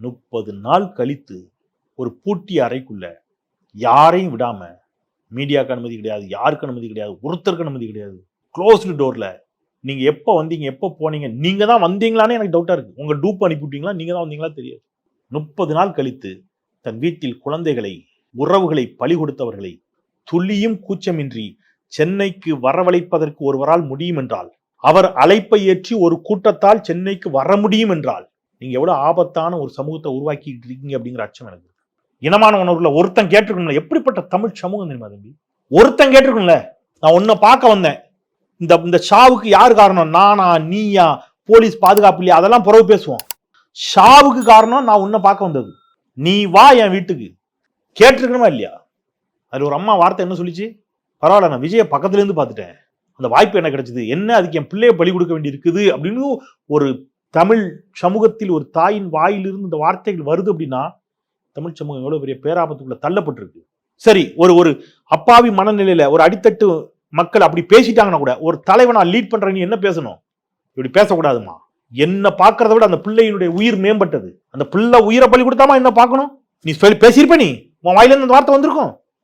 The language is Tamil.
முப்பது நாள் கழித்து ஒரு பூட்டி அறைக்குள்ள யாரையும் விடாம மீடியாவுக்கு அனுமதி கிடையாது யாருக்கு அனுமதி கிடையாது ஒருத்தருக்கு அனுமதி கிடையாது. க்ளோஸ்டு டோர்ல நீங்க எப்போ வந்தீங்க எப்போ போனீங்க நீங்க தான் வந்தீங்களான்னு எனக்கு டவுட்டா இருக்கு. உங்க டூப் அனுப்பிவிட்டீங்களா நீங்க தான் வந்தீங்களா தெரியாது. முப்பது நாள் கழித்து தன் வீட்டில் குழந்தைகளை உறவுகளை பழி கொடுத்தவர்களை துள்ளியும் கூச்சமின்றி சென்னைக்கு வரவழைப்பதற்கு ஒருவரால் முடியும் என்றால் அவர் அழைப்பை ஏற்றி ஒரு கூட்டத்தால் சென்னைக்கு வர முடியும் என்றால் நீங்கள் எவ்வளோ ஆபத்தான ஒரு சமூகத்தை உருவாக்கிட்டு இருக்கீங்க அப்படிங்கிற அச்சம் எனக்கு இனமான உணர்வுல ஒருத்தன் கேட்டிருக்கணும்ல எப்படிப்பட்ட தமிழ் சமூகம் தெரியுமா தம்பி? ஒருத்தன் கேட்டிருக்கணும்ல. நான் ஒன்னை பார்க்க வந்தேன். இந்த இந்த ஷாவுக்கு யார் காரணம்? நானா நீயா போலீஸ் பாதுகாப்பு இல்லையா? அதெல்லாம் புறவு பேசுவோம். ஷாவுக்கு காரணம் நான் உன்னை பார்க்க வந்தது. நீ வா என் வீட்டுக்கு. கேட்டிருக்கணுமா இல்லையா? அதில் ஒரு அம்மா வார்த்தை என்ன சொல்லிச்சு? பரவாயில்ல நான் விஜயை பக்கத்துலேருந்து பார்த்துட்டேன். அந்த வாய்ப்பு என்ன கிடைச்சது. என்ன அதுக்கு என் பிள்ளைய பலி கொடுக்க வேண்டி இருக்குது அப்படின்னு ஒரு தமிழ் சமூகத்தில் ஒரு தாயின் வாயிலிருந்து இந்த வார்த்தைகள் வருது அப்படின்னா தமிழ் சமூகம் எவ்வளோ பெரிய பேராபத்துக்குள்ள தள்ளப்பட்டிருக்கு. சரி ஒரு ஒரு அப்பாவி மனநிலையில ஒரு அடித்தட்டு மக்கள் அப்படி பேசிட்டாங்கன்னா கூட ஒரு தலைவனா லீட் பண்ற நீ என்ன பேசணும்? இப்படி பேசக்கூடாதுமா? என்ன பார்க்கறத விட அந்த பிள்ளையினுடைய உயிர் மேம்பட்டது. அந்த பிள்ளை உயிரை பலி கொடுத்தாமா என்ன பார்க்கணும்? நீ சொல்லி பேசியிருப்ப நீ? உன் வாயிலிருந்து அந்த வார்த்தை வந்திருக்கும்.